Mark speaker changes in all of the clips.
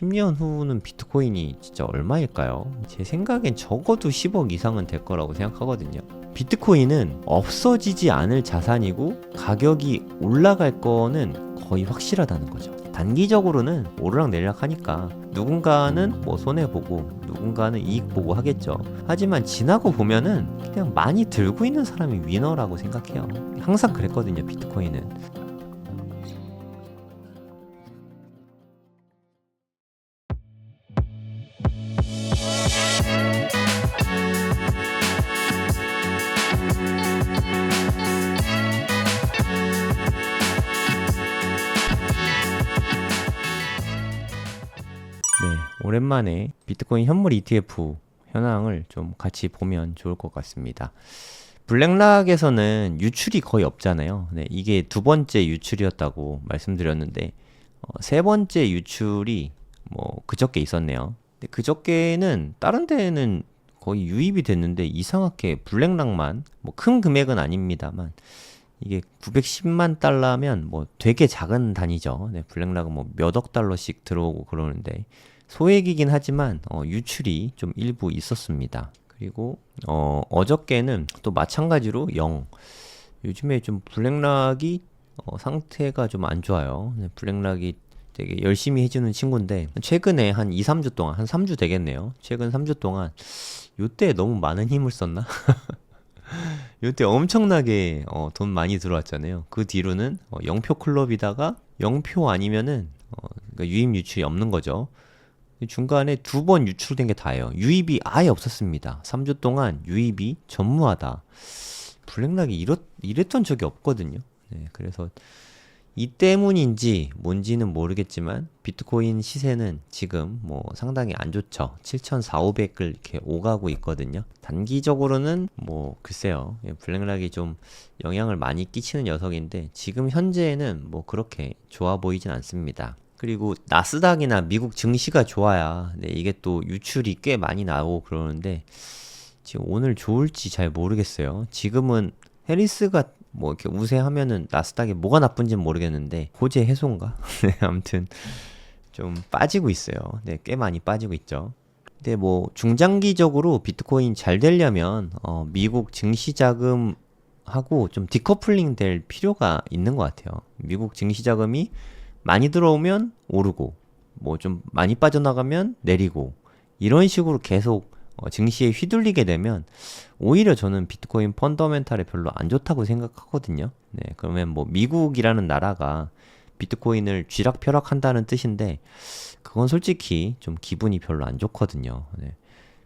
Speaker 1: 10년 후는 비트코인이 진짜 얼마일까요? 제 생각엔 적어도 10억 이상은 될 거라고 생각하거든요. 비트코인은 없어지지 않을 자산이고 가격이 올라갈 거는 거의 확실하다는 거죠. 단기적으로는 오르락내리락 하니까 누군가는 뭐 손해보고 누군가는 이익 보고 하겠죠. 하지만 지나고 보면은 그냥 많이 들고 있는 사람이 위너라고 생각해요. 항상 그랬거든요, 비트코인은. 오랜만에 비트코인 현물 ETF 현황을 좀 같이 보면 좋을 것 같습니다. 블랙락에서는 유출이 거의 없잖아요. 네, 이게 두 번째 유출이었다고 말씀드렸는데 어, 세 번째 유출이 뭐 그저께 있었네요. 그저께는 다른 데는 거의 유입이 됐는데 이상하게 블랙락만 뭐 큰 금액은 아닙니다만 이게 910만 달러면 뭐 되게 작은 단위죠. 네, 블랙락은 뭐 몇 억 달러씩 들어오고 그러는데 소액이긴 하지만 어, 유출이 좀 일부 있었습니다. 그리고 어, 어저께는 또 마찬가지로 0. 요즘에 좀 블랙락이 어, 상태가 좀 안 좋아요. 네, 블랙락이 되게 열심히 해주는 친구인데 최근에 한 2, 3주 동안 한 3주 되겠네요. 최근 3주 동안 요때 너무 많은 힘을 썼나? 요때 엄청나게 어, 돈 많이 들어왔잖아요. 그 뒤로는 어, 0표 클럽이다가 0표 아니면은 어, 그러니까 유입 유출이 없는 거죠. 중간에 두 번 유출된 게 다예요. 유입이 아예 없었습니다. 3주 동안 유입이 전무하다. 블랙락이 이렇, 이랬던 적이 없거든요. 네, 그래서 이 때문인지 뭔지는 모르겠지만 비트코인 시세는 지금 뭐 상당히 안 좋죠. 7,400을 이렇게 오가고 있거든요. 단기적으로는 뭐 글쎄요. 예, 블랙락이 좀 영향을 많이 끼치는 녀석인데 지금 현재는 뭐 그렇게 좋아 보이진 않습니다. 그리고 나스닥이나 미국 증시가 좋아야 네, 이게 또 유출이 꽤 많이 나오고 그러는데 지금 오늘 좋을지 잘 모르겠어요. 지금은 해리스가 뭐 이렇게 우세하면은 나스닥이 뭐가 나쁜지는 모르겠는데 호재 해소인가? 네, 아무튼 좀 빠지고 있어요. 네, 꽤 많이 빠지고 있죠. 근데 뭐 중장기적으로 비트코인 잘 되려면 어, 미국 증시 자금 하고 좀 디커플링 될 필요가 있는 것 같아요. 미국 증시 자금이 많이 들어오면 오르고 뭐 좀 많이 빠져나가면 내리고 이런 식으로 계속 어, 증시에 휘둘리게 되면 오히려 저는 비트코인 펀더멘탈에 별로 안 좋다고 생각하거든요. 네, 그러면 뭐 미국이라는 나라가 비트코인을 쥐락펴락한다는 뜻인데 그건 솔직히 좀 기분이 별로 안 좋거든요. 네.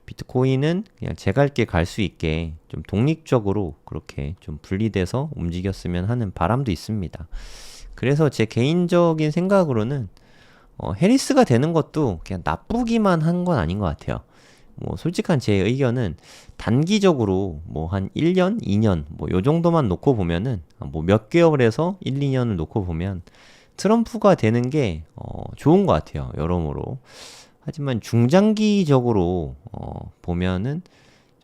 Speaker 1: 비트코인은 그냥 제갈 길 갈 수 있게 좀 독립적으로 그렇게 좀 분리돼서 움직였으면 하는 바람도 있습니다. 그래서 제 개인적인 생각으로는 어, 해리스가 되는 것도 그냥 나쁘기만 한 건 아닌 것 같아요. 뭐 솔직한 제 의견은 단기적으로 뭐 한 1년, 2년 뭐 요 정도만 놓고 보면은 뭐 몇 개월에서 1, 2년을 놓고 보면 트럼프가 되는 게 어, 좋은 것 같아요. 여러모로. 하지만 중장기적으로 어, 보면은 좀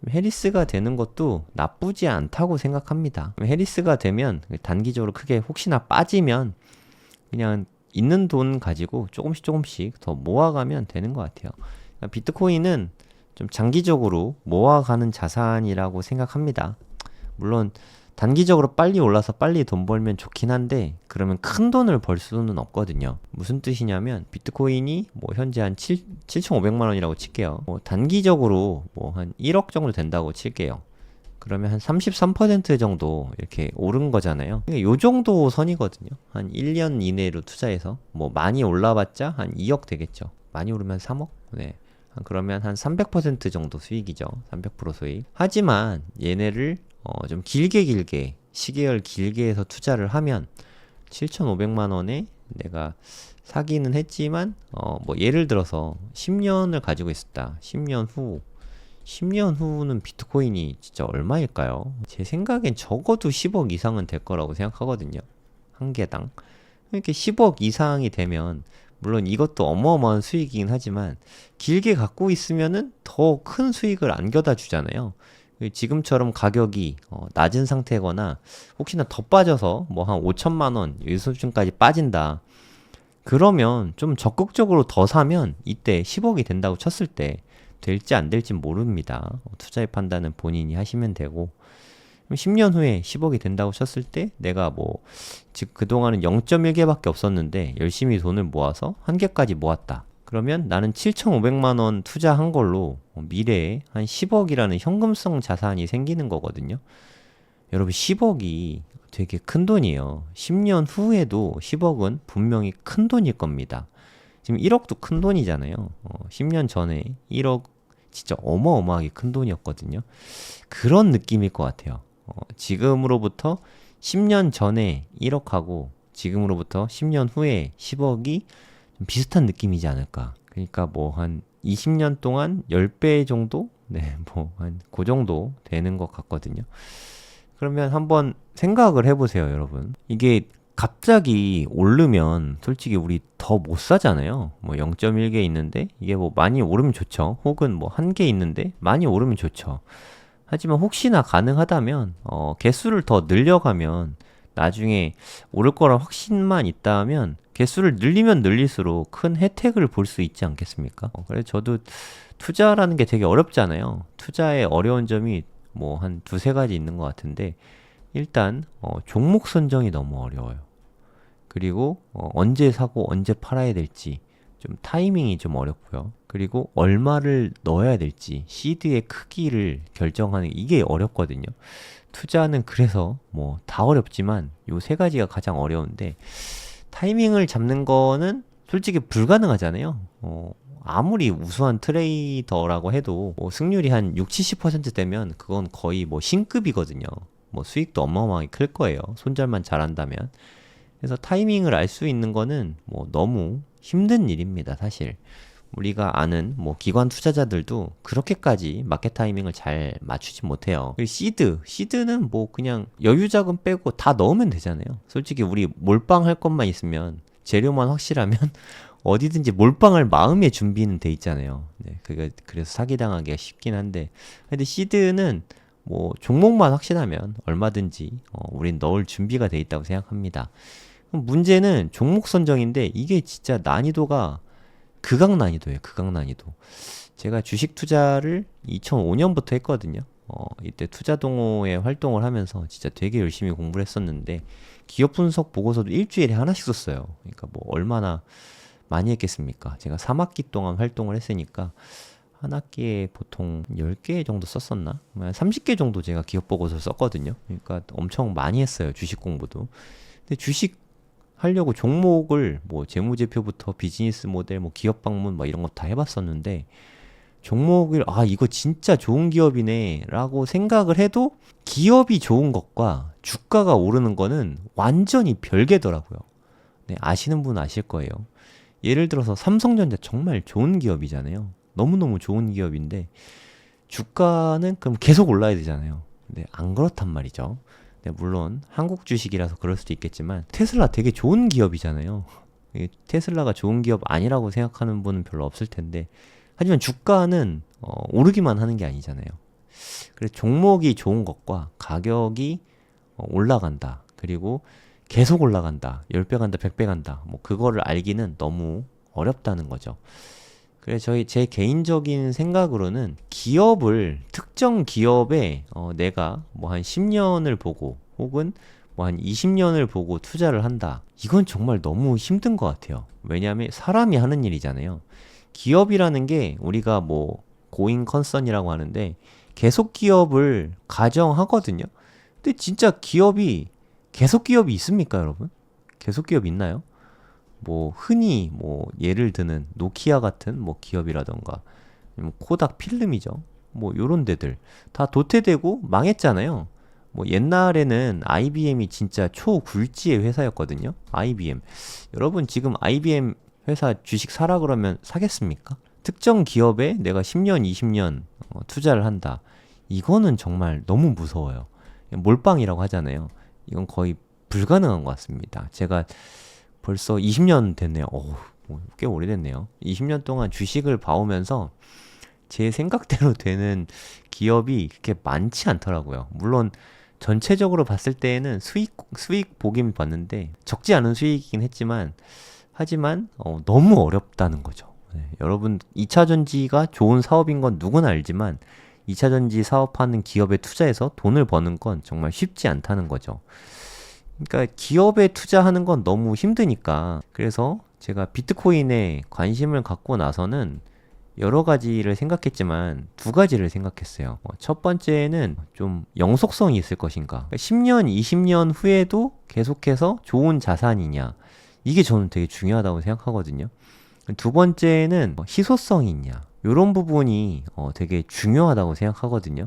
Speaker 1: 해리스가 되는 것도 나쁘지 않다고 생각합니다. 해리스가 되면 단기적으로 크게 혹시나 빠지면 그냥 있는 돈 가지고 조금씩 조금씩 더 모아가면 되는 것 같아요. 비트코인은 좀 장기적으로 모아가는 자산이라고 생각합니다. 물론 단기적으로 빨리 올라서 빨리 돈 벌면 좋긴 한데 그러면 큰 돈을 벌 수는 없거든요. 무슨 뜻이냐면 비트코인이 뭐 현재 한 7, 7,500만 원이라고 칠게요. 뭐 단기적으로 뭐 한 1억 정도 된다고 칠게요. 그러면 한 33% 정도 이렇게 오른 거잖아요. 요 정도 선이거든요. 한 1년 이내로 투자해서 뭐 많이 올라봤자 한 2억 되겠죠. 많이 오르면 3억? 네. 그러면 한 300% 정도 수익이죠. 300% 수익. 하지만 얘네를 어, 좀 길게 길게 시계열 길게 해서 투자를 하면 7,500만 원에 내가 사기는 했지만 어, 뭐 예를 들어서 10년을 가지고 있었다. 10년 후 10년 후는 비트코인이 진짜 얼마일까요? 제 생각엔 적어도 10억 이상은 될 거라고 생각하거든요. 한 개당. 이렇게 10억 이상이 되면 물론 이것도 어마어마한 수익이긴 하지만 길게 갖고 있으면은 더 큰 수익을 안겨다 주잖아요. 지금처럼 가격이 어, 낮은 상태거나 혹시나 더 빠져서 뭐 한 5천만 원 이 수준까지 빠진다. 그러면 좀 적극적으로 더 사면 이때 10억이 된다고 쳤을 때 될지 안 될지 모릅니다. 어, 투자의 판단은 본인이 하시면 되고 10년 후에 10억이 된다고 쳤을 때 내가 뭐 즉 그동안은 0.1개밖에 없었는데 열심히 돈을 모아서 한 개까지 모았다. 그러면 나는 7,500만 원 투자한 걸로 미래에 한 10억이라는 현금성 자산이 생기는 거거든요. 여러분 10억이 되게 큰 돈이에요. 10년 후에도 10억은 분명히 큰 돈일 겁니다. 지금 1억도 큰 돈이잖아요. 어, 10년 전에 1억 진짜 어마어마하게 큰 돈이었거든요. 그런 느낌일 것 같아요. 어, 지금으로부터 10년 전에 1억하고 지금으로부터 10년 후에 10억이 좀 비슷한 느낌이지 않을까. 그러니까 뭐 한 20년 동안 10배 정도? 네, 뭐 한 그 정도 되는 것 같거든요. 그러면 한번 생각을 해보세요, 여러분. 이게 갑자기 오르면 솔직히 우리 더 못 사잖아요. 뭐 0.1개 있는데 이게 뭐 많이 오르면 좋죠. 혹은 뭐 한 개 있는데 많이 오르면 좋죠. 하지만 혹시나 가능하다면 어, 개수를 더 늘려가면 나중에 오를 거란 확신만 있다면 개수를 늘리면 늘릴수록 큰 혜택을 볼 수 있지 않겠습니까? 어, 그래서 저도 투자라는 게 되게 어렵잖아요. 투자의 어려운 점이 뭐 한 두세 가지 있는 것 같은데 일단 어, 종목 선정이 너무 어려워요. 그리고 어, 언제 사고 언제 팔아야 될지 좀 타이밍이 좀 어렵고요. 그리고 얼마를 넣어야 될지 시드의 크기를 결정하는 이게 어렵거든요. 투자는 그래서 뭐 다 어렵지만 요 세 가지가 가장 어려운데 타이밍을 잡는 거는 솔직히 불가능하잖아요. 어, 아무리 우수한 트레이더라고 해도 뭐 승률이 한 6, 70% 되면 그건 거의 뭐 신급이거든요. 뭐 수익도 어마어마하게 클 거예요. 손절만 잘한다면. 그래서 타이밍을 알 수 있는 거는 뭐 너무 힘든 일입니다, 사실. 우리가 아는 뭐 기관 투자자들도 그렇게까지 마켓 타이밍을 잘 맞추지 못해요. 그리고 시드, 시드는 뭐 그냥 여유 자금 빼고 다 넣으면 되잖아요. 솔직히 우리 몰빵 할 것만 있으면 재료만 확실하면 어디든지 몰빵할 마음의 준비는 돼 있잖아요. 네, 그게 그래서 사기당하기가 쉽긴 한데, 근데 시드는 뭐 종목만 확실하면 얼마든지 어, 우린 넣을 준비가 돼 있다고 생각합니다. 문제는 종목 선정인데 이게 진짜 난이도가 극악 난이도예요. 극악 난이도. 제가 주식 투자를 2005년부터 했거든요. 어, 이때 투자 동호회 활동을 하면서 진짜 되게 열심히 공부를 했었는데 기업 분석 보고서도 일주일에 하나씩 썼어요. 그러니까 뭐 얼마나 많이 했겠습니까? 제가 3학기 동안 활동을 했으니까 한 학기에 보통 10개 정도 썼었나? 30개 정도 제가 기업 보고서 썼거든요. 그러니까 엄청 많이 했어요. 주식 공부도. 근데 주식 하려고 종목을 뭐 재무제표부터 비즈니스 모델, 뭐 기업 방문 뭐 이런 거 다 해봤었는데 종목을 아 이거 진짜 좋은 기업이네라고 생각을 해도 기업이 좋은 것과 주가가 오르는 거는 완전히 별개더라고요. 네, 아시는 분 아실 거예요. 예를 들어서 삼성전자 정말 좋은 기업이잖아요. 너무너무 좋은 기업인데 주가는 그럼 계속 올라야 되잖아요. 근데 안 그렇단 말이죠. 네, 물론 한국 주식이라서 그럴 수도 있겠지만 테슬라 되게 좋은 기업이잖아요. 테슬라가 좋은 기업 아니라고 생각하는 분은 별로 없을 텐데 하지만 주가는 어, 오르기만 하는 게 아니잖아요. 그래서 종목이 좋은 것과 가격이 어, 올라간다. 그리고 계속 올라간다. 10배 간다, 100배 간다. 뭐 그거를 알기는 너무 어렵다는 거죠. 그래서 저희 제 개인적인 생각으로는 기업을 특정 기업에 어, 내가 뭐 한 10년을 보고 혹은 뭐 한 20년을 보고 투자를 한다. 이건 정말 너무 힘든 것 같아요. 왜냐하면 사람이 하는 일이잖아요. 기업이라는 게 우리가 뭐 고잉 컨선이라고 하는데 계속 기업을 가정하거든요. 근데 진짜 기업이 계속 기업이 있습니까, 여러분? 계속 기업 있나요? 뭐 흔히 뭐 예를 드는 노키아 같은 뭐 기업이라던가 코닥 필름이죠. 뭐 요런 데들 다 도태되고 망했잖아요. 뭐 옛날에는 IBM이 진짜 초굴지의 회사였거든요. IBM. 여러분 지금 IBM 회사 주식 사라 그러면 사겠습니까? 특정 기업에 내가 10년, 20년 어, 투자를 한다. 이거는 정말 너무 무서워요. 몰빵이라고 하잖아요. 이건 거의 불가능한 것 같습니다. 제가 벌써 20년 됐네요. 오, 뭐꽤 오래됐네요. 20년 동안 주식을 봐오면서 제 생각대로 되는 기업이 그렇게 많지 않더라고요. 물론 전체적으로 봤을 때에는 수익 수익 보긴 봤는데 적지 않은 수익이긴 했지만 하지만 어, 너무 어렵다는 거죠. 네, 여러분 2차 전지가 좋은 사업인 건 누구나 알지만 2차 전지 사업하는 기업에 투자해서 돈을 버는 건 정말 쉽지 않다는 거죠. 그러니까 기업에 투자하는 건 너무 힘드니까 그래서 제가 비트코인에 관심을 갖고 나서는 여러 가지를 생각했지만 두 가지를 생각했어요. 어, 첫 번째는 좀 영속성이 있을 것인가. 10년, 20년 후에도 계속해서 좋은 자산이냐. 이게 저는 되게 중요하다고 생각하거든요. 두 번째는 뭐 희소성이 있냐. 이런 부분이 어, 되게 중요하다고 생각하거든요.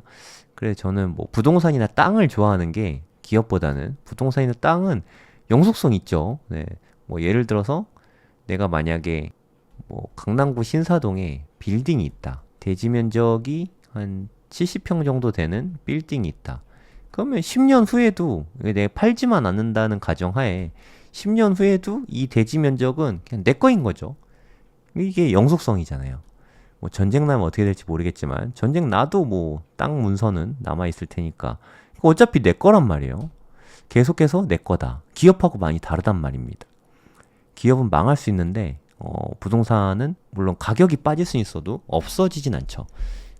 Speaker 1: 그래서 저는 뭐 부동산이나 땅을 좋아하는 게 기업보다는 부동산이나 땅은 영속성 있죠. 네. 뭐 예를 들어서 내가 만약에 뭐 강남구 신사동에 빌딩이 있다. 대지 면적이 한 70평 정도 되는 빌딩이 있다. 그러면 10년 후에도 내가 팔지만 않는다는 가정하에 10년 후에도 이 대지 면적은 그냥 내 거인 거죠. 이게 영속성이잖아요. 뭐 전쟁 나면 어떻게 될지 모르겠지만 전쟁 나도 뭐 땅 문서는 남아 있을 테니까 어차피 내 거란 말이에요. 계속해서 내 거다. 기업하고 많이 다르단 말입니다. 기업은 망할 수 있는데 어, 부동산은 물론 가격이 빠질 수 있어도 없어지진 않죠.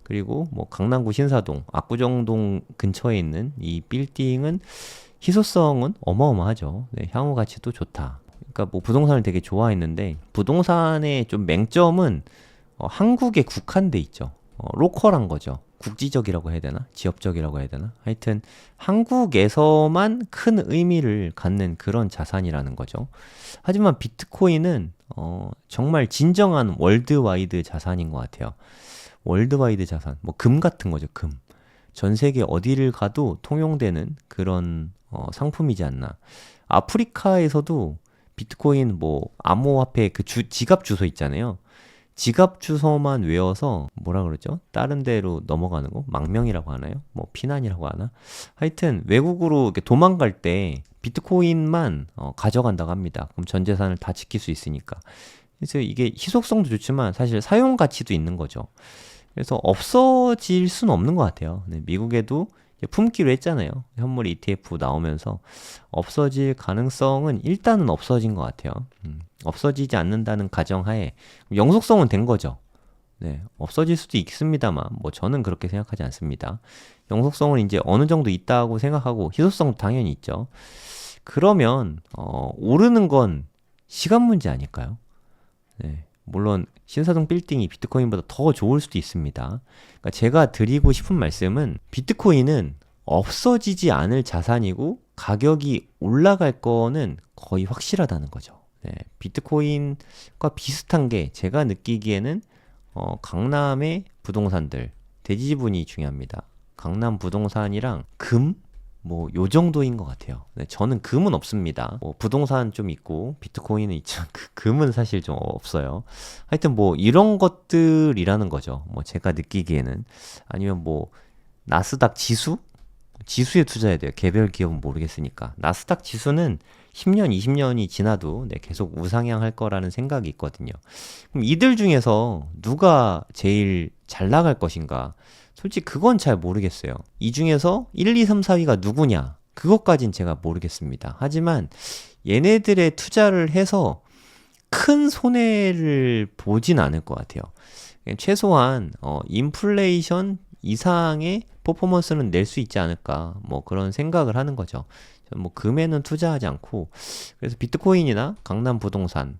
Speaker 1: 그리고 뭐 강남구 신사동, 압구정동 근처에 있는 이 빌딩은 희소성은 어마어마하죠. 네, 향후 가치도 좋다. 그러니까 뭐 부동산을 되게 좋아했는데 부동산의 좀 맹점은 어, 한국에 국한돼 있죠. 어, 로컬한 거죠. 국지적이라고 해야 되나? 지역적이라고 해야 되나? 하여튼 한국에서만 큰 의미를 갖는 그런 자산이라는 거죠. 하지만 비트코인은 어, 정말 진정한 월드와이드 자산인 것 같아요. 월드와이드 자산, 뭐 금 같은 거죠, 금. 전 세계 어디를 가도 통용되는 그런 어, 상품이지 않나. 아프리카에서도 비트코인 뭐 암호화폐 그 주, 지갑 주소 있잖아요. 지갑 주소만 외워서 뭐라 그러죠? 다른 데로 넘어가는 거 망명이라고 하나요? 뭐 피난이라고 하나? 하여튼 외국으로 도망갈 때 비트코인만 어, 가져간다고 합니다. 그럼 전 재산을 다 지킬 수 있으니까. 그래서 이게 희속성도 좋지만 사실 사용 가치도 있는 거죠. 그래서 없어질 수는 없는 것 같아요. 네, 미국에도 품기로 했잖아요. 현물 ETF 나오면서 없어질 가능성은 일단은 없어진 것 같아요. 음, 없어지지 않는다는 가정하에 영속성은 된 거죠. 네, 없어질 수도 있습니다만 뭐 저는 그렇게 생각하지 않습니다. 영속성은 이제 어느 정도 있다고 생각하고 희소성도 당연히 있죠. 그러면 어, 오르는 건 시간 문제 아닐까요? 네, 물론 신사동 빌딩이 비트코인보다 더 좋을 수도 있습니다. 그러니까 제가 드리고 싶은 말씀은 비트코인은 없어지지 않을 자산이고 가격이 올라갈 거는 거의 확실하다는 거죠. 네, 비트코인과 비슷한 게 제가 느끼기에는 어, 강남의 부동산들 대지 지분이 중요합니다. 강남 부동산이랑 금, 뭐, 요 정도인 것 같아요. 네, 저는 금은 없습니다. 뭐, 부동산 좀 있고, 비트코인은 있죠. 그 금은 사실 좀 없어요. 하여튼 뭐, 이런 것들이라는 거죠. 뭐, 제가 느끼기에는. 아니면 뭐, 나스닥 지수? 지수에 투자해야 돼요. 개별 기업은 모르겠으니까. 나스닥 지수는 10년, 20년이 지나도 네, 계속 우상향할 거라는 생각이 있거든요. 그럼 이들 중에서 누가 제일 잘 나갈 것인가? 솔직히 그건 잘 모르겠어요. 이 중에서 1, 2, 3, 4위가 누구냐? 그것까진 제가 모르겠습니다. 하지만 얘네들의 투자를 해서 큰 손해를 보진 않을 것 같아요. 최소한 어, 인플레이션 이상의 퍼포먼스는 낼 수 있지 않을까 뭐 그런 생각을 하는 거죠. 뭐 금에는 투자하지 않고 그래서 비트코인이나 강남 부동산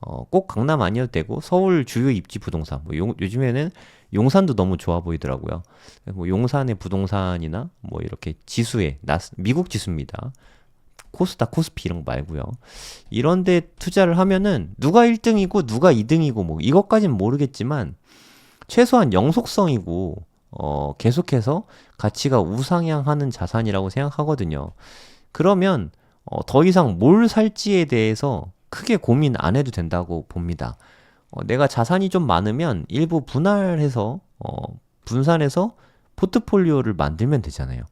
Speaker 1: 어, 꼭 강남 아니어도 되고 서울 주요 입지 부동산 뭐 요, 요즘에는 용산도 너무 좋아 보이더라고요. 뭐 용산의 부동산이나 뭐 이렇게 지수에 나스, 미국 지수입니다. 코스닥, 코스피 이런 거 말고요. 이런 데 투자를 하면은 누가 1등이고 누가 2등이고 뭐 이것까진 모르겠지만 최소한 영속성이고 어 계속해서 가치가 우상향하는 자산이라고 생각하거든요. 그러면 어, 더 이상 뭘 살지에 대해서 크게 고민 안 해도 된다고 봅니다. 어, 내가 자산이 좀 많으면 일부 분할해서 어, 분산해서 포트폴리오를 만들면 되잖아요.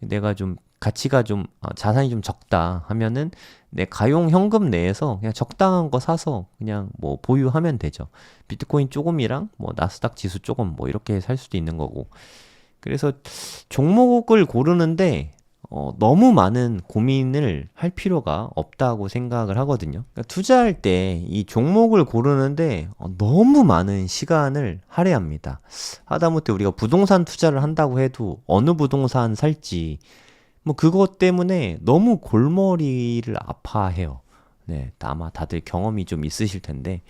Speaker 1: 내가 좀 가치가 좀 어, 자산이 좀 적다 하면은 내 가용 현금 내에서 그냥 적당한 거 사서 그냥 뭐 보유하면 되죠. 비트코인 조금이랑 뭐 나스닥 지수 조금 뭐 이렇게 살 수도 있는 거고. 그래서 종목을 고르는데 어, 너무 많은 고민을 할 필요가 없다고 생각을 하거든요. 그러니까 투자할 때 이 종목을 고르는데 어, 너무 많은 시간을 할애합니다. 하다못해 우리가 부동산 투자를 한다고 해도 어느 부동산 살지 뭐 그것 때문에 너무 골머리를 아파해요. 네, 아마 다들 경험이 좀 있으실 텐데.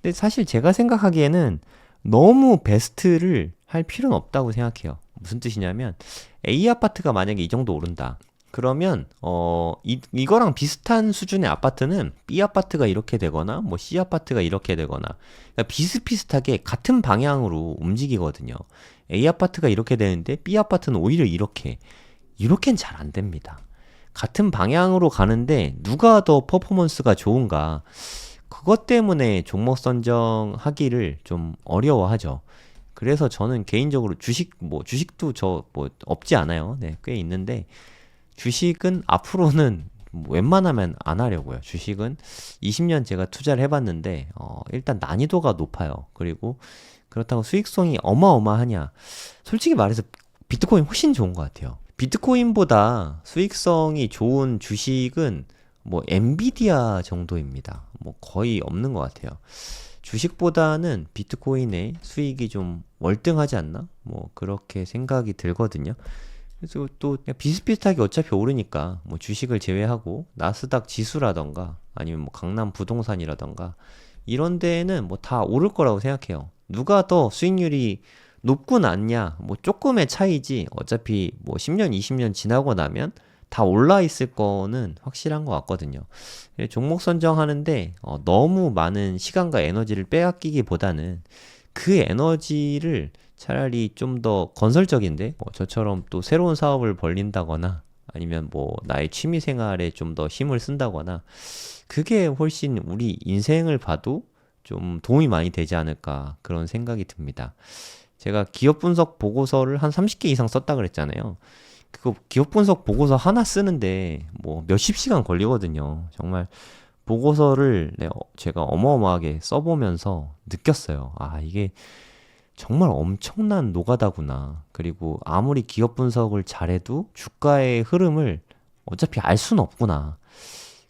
Speaker 1: 근데 사실 제가 생각하기에는 너무 베스트를 할 필요는 없다고 생각해요. 무슨 뜻이냐면 A 아파트가 만약에 이 정도 오른다. 그러면 어 이, 이거랑 비슷한 수준의 아파트는 B 아파트가 이렇게 되거나 뭐 C 아파트가 이렇게 되거나 그러니까 비슷비슷하게 같은 방향으로 움직이거든요. A 아파트가 이렇게 되는데 B 아파트는 오히려 이렇게 이렇게는 잘 안 됩니다. 같은 방향으로 가는데 누가 더 퍼포먼스가 좋은가 그것 때문에 종목 선정하기를 좀 어려워하죠. 그래서 저는 개인적으로 주식 뭐 주식도 저 뭐 없지 않아요. 네, 꽤 있는데 주식은 앞으로는 뭐 웬만하면 안 하려고요. 주식은 20년 제가 투자를 해봤는데 어, 일단 난이도가 높아요. 그리고 그렇다고 수익성이 어마어마하냐? 솔직히 말해서 비트코인 훨씬 좋은 것 같아요. 비트코인보다 수익성이 좋은 주식은 뭐 엔비디아 정도입니다. 뭐 거의 없는 것 같아요. 주식보다는 비트코인의 수익이 좀 월등하지 않나? 뭐 그렇게 생각이 들거든요. 그래서 또 비슷비슷하게 어차피 오르니까 뭐 주식을 제외하고 나스닥 지수라던가 아니면 뭐 강남 부동산이라던가 이런 데는 뭐 다 오를 거라고 생각해요. 누가 더 수익률이 높고 낮냐? 뭐 조금의 차이지 어차피 뭐 10년, 20년 지나고 나면 다 올라 있을 거는 확실한 것 같거든요. 예, 종목 선정하는데 어, 너무 많은 시간과 에너지를 빼앗기기보다는 그 에너지를 차라리 좀 더 건설적인데 뭐 저처럼 또 새로운 사업을 벌린다거나 아니면 뭐 나의 취미 생활에 좀 더 힘을 쓴다거나 그게 훨씬 우리 인생을 봐도 좀 도움이 많이 되지 않을까 그런 생각이 듭니다. 제가 기업 분석 보고서를 한 30개 이상 썼다 그랬잖아요. 그거 기업 분석 보고서 하나 쓰는데 뭐 몇십 시간 걸리거든요. 정말 보고서를 네, 어, 제가 어마어마하게 써보면서 느꼈어요. 아, 이게 정말 엄청난 노가다구나. 그리고 아무리 기업 분석을 잘해도 주가의 흐름을 어차피 알 수는 없구나.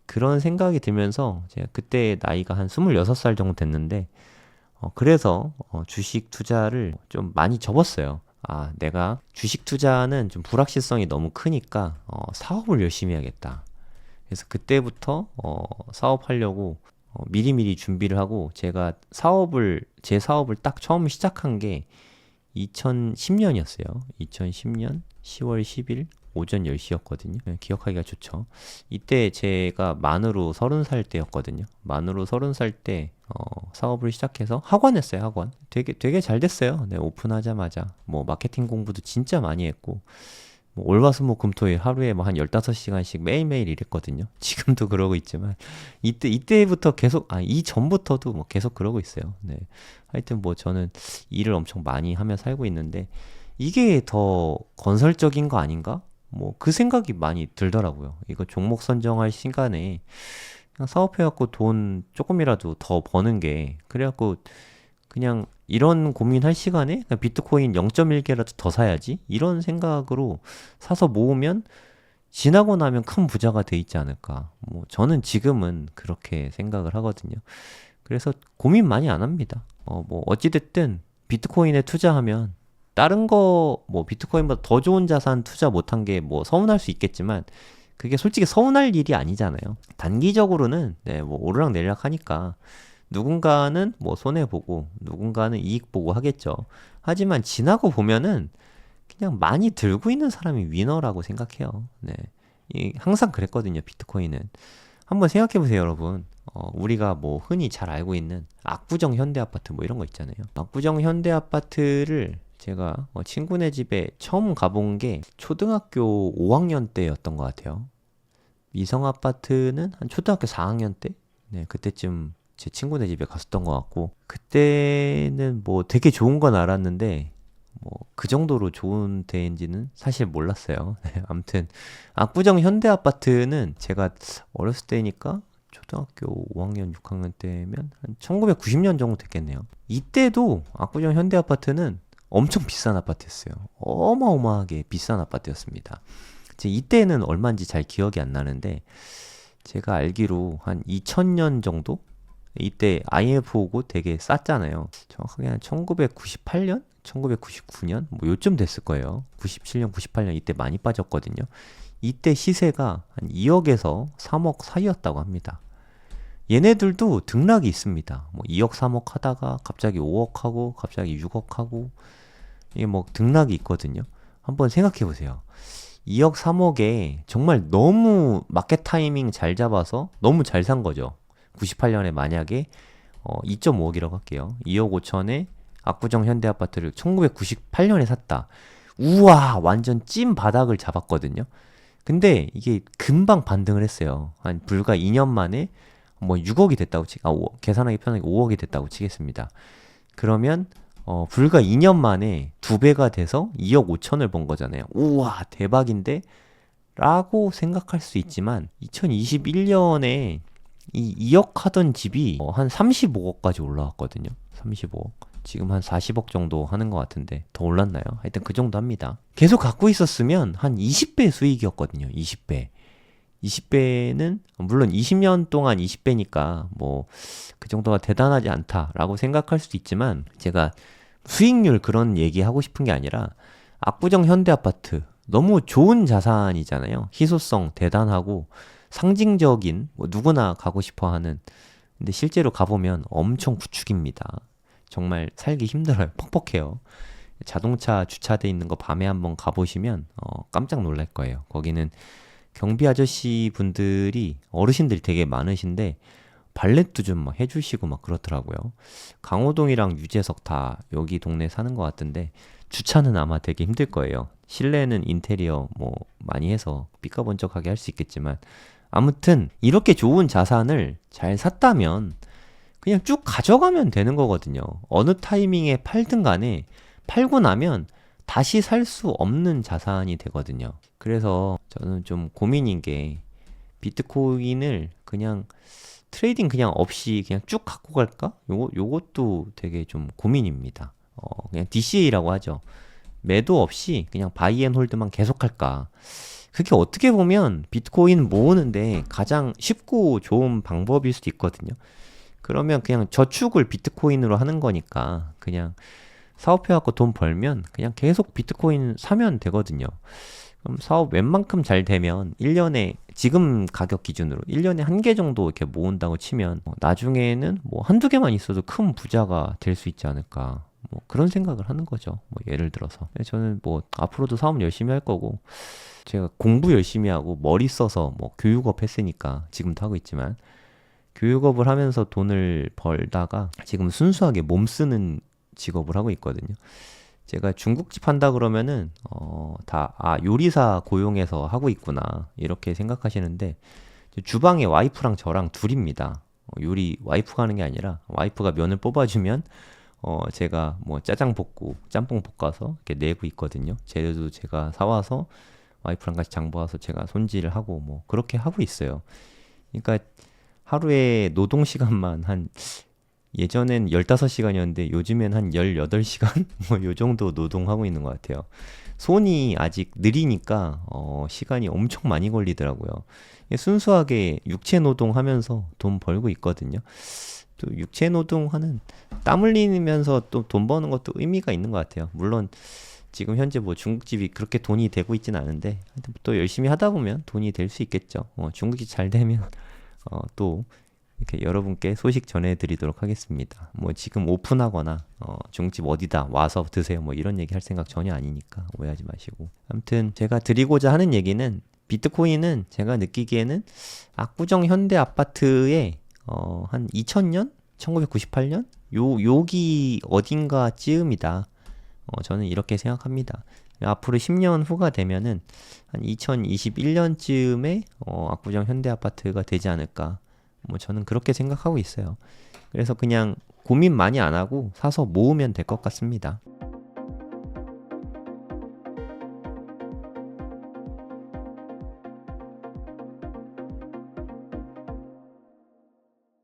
Speaker 1: 그런 생각이 들면서 제가 그때 나이가 한 26살 정도 됐는데, 어, 그래서 어, 주식 투자를 좀 많이 접었어요. 아, 내가 주식 투자는 좀 불확실성이 너무 크니까 어, 사업을 열심히 해야겠다. 그래서 그때부터 어, 사업하려고 어, 미리미리 준비를 하고 제가 사업을 제 사업을 딱 처음 시작한 게 2010년이었어요. 2010년 10월 10일 오전 10시였거든요. 기억하기가 좋죠. 이때 제가 만으로 30살 때였거든요. 만으로 30살 때 어, 사업을 시작해서 학원 했어요, 학원. 되게, 되게 잘 됐어요. 네, 오픈하자마자. 뭐, 마케팅 공부도 진짜 많이 했고, 뭐 월화수목 금토일 하루에 뭐 한 15시간씩 매일매일 일했거든요. 지금도 그러고 있지만 이때 이때부터 계속 아 이 전부터도 뭐 계속 그러고 있어요. 네. 하여튼 뭐 저는 일을 엄청 많이 하며 살고 있는데 이게 더 건설적인 거 아닌가? 뭐 그 생각이 많이 들더라고요. 이거 종목 선정할 시간에 그냥 사업해갖고 돈 조금이라도 더 버는 게 그래갖고 그냥 이런 고민할 시간에 그냥 비트코인 0.1개라도 더 사야지 이런 생각으로 사서 모으면 지나고 나면 큰 부자가 돼 있지 않을까. 뭐 저는 지금은 그렇게 생각을 하거든요. 그래서 고민 많이 안 합니다. 어, 뭐 어찌됐든 비트코인에 투자하면 다른 거 뭐 비트코인보다 더 좋은 자산 투자 못한 게 뭐 서운할 수 있겠지만 그게 솔직히 서운할 일이 아니잖아요. 단기적으로는 네, 뭐 오르락 내리락 하니까 누군가는 뭐 손해 보고 누군가는 이익 보고 하겠죠. 하지만 지나고 보면은 그냥 많이 들고 있는 사람이 위너라고 생각해요. 네. 이 항상 그랬거든요, 비트코인은. 한번 생각해 보세요, 여러분. 어, 우리가 뭐 흔히 잘 알고 있는 압구정 현대 아파트 뭐 이런 거 있잖아요. 압구정 현대 아파트를 제가 어, 친구네 집에 처음 가본 게 초등학교 5학년 때였던 것 같아요. 미성 아파트는 한 초등학교 4학년 때? 네, 그때쯤 제 친구네 집에 갔었던 것 같고, 그때는 뭐 되게 좋은 건 알았는데, 뭐 그 정도로 좋은 데인지는 사실 몰랐어요. 네, 아무튼, 압구정 현대 아파트는 제가 어렸을 때니까 초등학교 5학년, 6학년 때면 한 1990년 정도 됐겠네요. 이때도 압구정 현대 아파트는 엄청 비싼 아파트였어요. 어마어마하게 비싼 아파트였습니다. 제 이때는 얼마인지 잘 기억이 안 나는데 제가 알기로 한 2000년 정도 이때 IMF 오고 되게 쌌잖아요. 정확하게 한 1998년, 1999년 뭐 요쯤 됐을 거예요. 97년, 98년 이때 많이 빠졌거든요. 이때 시세가 한 2억에서 3억 사이였다고 합니다. 얘네들도 등락이 있습니다. 뭐 2억, 3억 하다가 갑자기 5억 하고 갑자기 6억 하고 이게 뭐 등락이 있거든요. 한번 생각해 보세요. 2억, 3억에 정말 너무 마켓 타이밍 잘 잡아서 너무 잘 산 거죠. 98년에 만약에 어, 2.5억이라고 할게요. 2억 5천에 압구정 현대 아파트를 1998년에 샀다. 우와, 완전 찐 바닥을 잡았거든요. 근데 이게 금방 반등을 했어요. 한 불과 2년 만에 뭐 6억이 됐다고 치, 아, 5, 계산하기 편하게 5억이 됐다고 치겠습니다. 그러면 어, 불과 2년 만에 두 배가 돼서 2억 5천을 번 거잖아요. 우와, 대박인데? 라고 생각할 수 있지만 2021년에 이 2억 하던 집이 어, 한 35억까지 올라왔거든요. 35억. 지금 한 40억 정도 하는 것 같은데 더 올랐나요? 하여튼 그 정도 합니다. 계속 갖고 있었으면 한 20배 수익이었거든요. 20배. 20배는 물론 20년 동안 20배니까 뭐 그 정도가 대단하지 않다라고 생각할 수도 있지만 제가 수익률 그런 얘기 하고 싶은 게 아니라 압구정 현대 아파트 너무 좋은 자산이잖아요. 희소성 대단하고 상징적인 뭐 누구나 가고 싶어 하는 근데 실제로 가보면 엄청 구축입니다. 정말 살기 힘들어요. 퍽퍽해요. 자동차 주차돼 있는 거 밤에 한번 가보시면 어, 깜짝 놀랄 거예요. 거기는 경비 아저씨 분들이 어르신들이 되게 많으신데 발렛도 좀 막 해주시고 막 그렇더라고요. 강호동이랑 유재석 다 여기 동네 사는 것 같은데 주차는 아마 되게 힘들 거예요. 실내는 인테리어 뭐 많이 해서 삐까번쩍하게 할 수 있겠지만 아무튼 이렇게 좋은 자산을 잘 샀다면 그냥 쭉 가져가면 되는 거거든요. 어느 타이밍에 팔든 간에 팔고 나면 다시 살 수 없는 자산이 되거든요. 그래서 저는 좀 고민인 게 비트코인을 그냥 트레이딩 그냥 없이 그냥 쭉 갖고 갈까? 요거 요것도 되게 좀 고민입니다. 어, 그냥 DCA라고 하죠. 매도 없이 그냥 바이 앤 홀드만 계속 할까? 그게 어떻게 보면 비트코인 모으는데 가장 쉽고 좋은 방법일 수도 있거든요. 그러면 그냥 저축을 비트코인으로 하는 거니까 그냥 사업해갖고 돈 벌면 그냥 계속 비트코인 사면 되거든요. 그럼 사업 웬만큼 잘 되면 1년에 지금 가격 기준으로 1년에 한 개 정도 이렇게 모은다고 치면 뭐 나중에는 뭐 한두 개만 있어도 큰 부자가 될 수 있지 않을까. 뭐 그런 생각을 하는 거죠. 뭐 예를 들어서. 저는 뭐 앞으로도 사업 열심히 할 거고 제가 공부 열심히 하고 머리 써서 뭐 교육업 했으니까 지금도 하고 있지만 교육업을 하면서 돈을 벌다가 지금 순수하게 몸 쓰는 직업을 하고 있거든요. 제가 중국집 한다 그러면은 어 다 아 요리사 고용해서 하고 있구나 이렇게 생각하시는데 주방에 와이프랑 저랑 둘입니다. 어, 요리 와이프가 하는 게 아니라 와이프가 면을 뽑아주면 어 제가 뭐 짜장 볶고 짬뽕 볶아서 이렇게 내고 있거든요. 재료도 제가 사와서 와이프랑 같이 장 봐서 제가 손질을 하고 뭐 그렇게 하고 있어요. 그러니까 하루에 노동 시간만 한 예전엔 15시간이었는데 요즘엔 한 18시간? 뭐 요 정도 노동하고 있는 것 같아요. 손이 아직 느리니까 어, 시간이 엄청 많이 걸리더라고요. 순수하게 육체 노동하면서 돈 벌고 있거든요. 또 육체 노동하는 땀 흘리면서 또 돈 버는 것도 의미가 있는 것 같아요. 물론 지금 현재 뭐 중국집이 그렇게 돈이 되고 있지는 않은데 또 열심히 하다 보면 돈이 될 수 있겠죠. 어, 중국집 잘 되면 어, 또 이렇게 여러분께 소식 전해드리도록 하겠습니다. 뭐 지금 오픈하거나 어, 중집 어디다 와서 드세요 뭐 이런 얘기 할 생각 전혀 아니니까 오해하지 마시고 아무튼 제가 드리고자 하는 얘기는 비트코인은 제가 느끼기에는 압구정 현대 아파트에 어, 한 2000년 1998년 요 여기 어딘가 쯤이다. 어, 저는 이렇게 생각합니다. 앞으로 10년 후가 되면은 한 2021년쯤에 어, 압구정 현대 아파트가 되지 않을까. 뭐 저는 그렇게 생각하고 있어요. 그래서 그냥 고민 많이 안 하고 사서 모으면 될 것 같습니다.